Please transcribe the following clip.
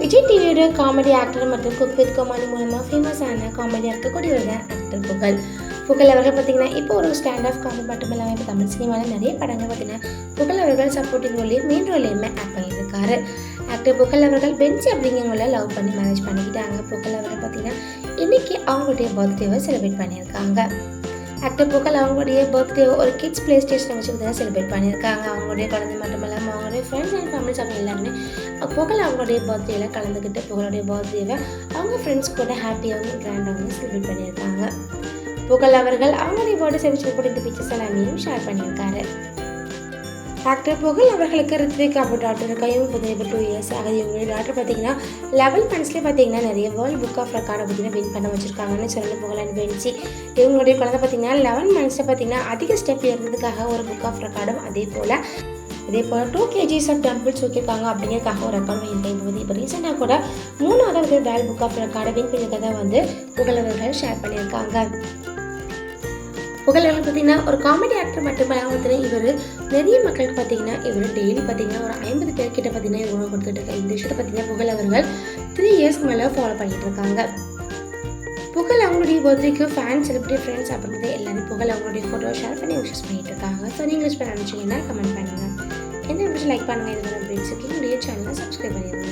விஜய் டிவியோட comedy actor மற்றும் cook with கோமாளி மூலமாக ஃபேமஸான காமெடியாக இருக்கக்கூடியவர் தான் ஆக்டர் புகழ் புகழ் அவர்கள் பார்த்தீங்கன்னா இப்போ ஒரு ஸ்டாண்ட் ஆஃப் காமெடி மட்டும் இல்லாமல் இப்போ தமிழ் சினிமாவில் நிறைய படங்கள் பார்த்தீங்கன்னா புகழ் அவர்கள் சப்போர்ட்டிங் ரோலையும் மெயின் ரோலையுமே ஆக்ட் பண்ணியிருக்காரு ஆக்டர் புகழ் அவர்கள் பெஞ்ச் அப்படிங்கிறவங்கள லவ் பண்ணி மேரேஜ் பண்ணிக்கிட்டாங்க புகழ் அவர்கள் பார்த்தீங்கன்னா இன்றைக்கி அவங்களுடைய பர்த்டேவை செலிப்ரேட் பண்ணியிருக்காங்க ஆக்டர் புகழ் அவங்களுடைய பர்த்டே ஒரு கிட்ஸ் ப்ளே ஸ்டேஷனை வச்சு பார்த்தீங்கன்னா செலிப்ரேட் பண்ணியிருக்காங்க அவங்களுடைய குழந்தை மட்டும் இல்லாமல் அவங்களுடைய ஃப்ரெண்ட்ஸ் அண்ட் ஃபேமிலிஸ் அவங்க எல்லாருமே புகழ் அவங்களுடைய பர்த்டேல கலந்துக்கிட்டு புகழுடைய பர்த்டேவை அவங்க ஃப்ரெண்ட்ஸ் கூட ஹாப்பியாகவும் கிராண்டாகவும் செலிப்ரேட் பண்ணியிருக்காங்க. புகழ் அவர்கள் அவங்களுடைய பர்த்டே செலிப்ரேட் கூட இந்த பிக்சர்ஸ் எல்லாமே ஷேர் பண்ணியிருக்காரு. டாக்டர் புகழ் அவர்களுக்கு ரித்விக் அப்போ டாக்டர் கையும் இப்போ டூ இயர்ஸ் ஆகுது இவங்களுடைய டாக்டர் பார்த்தீங்கன்னா லெவல் மந்த்ஸ்லேயே பார்த்தீங்கன்னா நிறைய வேர்ல்டு புக் ஆஃப் ரெக்கார்டை பார்த்தீங்கன்னா வின் பண்ண வச்சிருக்காங்கன்னு சொல்லி புகழ் அனுப்பிச்சு இவங்களுடைய குழந்தை பார்த்தீங்கன்னா லெவன் மந்த்ஸில் பார்த்தீங்கன்னா அதிக ஸ்டெப் இருந்ததுக்காக ஒரு புக் ஆஃப் ரெக்கார்டும் அதே போல் இதே போல் டூ கேஜிஸ் ஆஃப் டெம்பிள்ஸ் ஊற்றிருக்காங்க அப்படிங்கிறதுக்காக ஒரு ரெக்கார்ட் வாங்கியிருக்கேன். போது இப்போ ரீசெண்டாக கூட மூணாவது வேல் புக் ஆஃப் ரெக்கார்டை வின் பண்ணியிருக்கதை வந்து புகழவர்கள் ஷேர் பண்ணியிருக்காங்க. புகழவர்கள் பார்த்தீங்கன்னா ஒரு காமெடி ஆக்டர் மட்டுமல்லாமல் பார்த்தீங்கன்னா இவர் நிறைய மக்களுக்கு பார்த்தீங்கன்னா இவர் டெய்லி பார்த்தீங்கன்னா ஒரு ஐம்பது பேர்கிட்ட பார்த்தீங்கன்னா இவர் உணவு கொடுத்துட்டு இருக்காங்க இந்த விஷயத்தை பார்த்தீங்கன்னா புகழவர்கள் த்ரீ இயர்ஸ்க்கு மேலே ஃபாலோ பண்ணிட்டு இருக்காங்க. புகழ் அவங்களுடைய பர்த்டேக்கு ஃபேன் செலிபிரிட்டி ஃப்ரெண்ட்ஸ் அப்படின்றது எல்லாரும் புகழ் அவங்களுடைய ஃபோட்டோ ஷேர் பண்ணி விஷஸ் பண்ணிட்டு இருக்காங்க. ஸோ நீங்கள் நினச்சிங்கன்னா கமெண்ட் பண்ணுங்கள் லைக் பண்ணுங்கள் இது மாதிரி அப்டேட்ஸுக்கு என்னுடைய சேனலை சப்ஸ்கிரைப் பண்ணிடுங்க.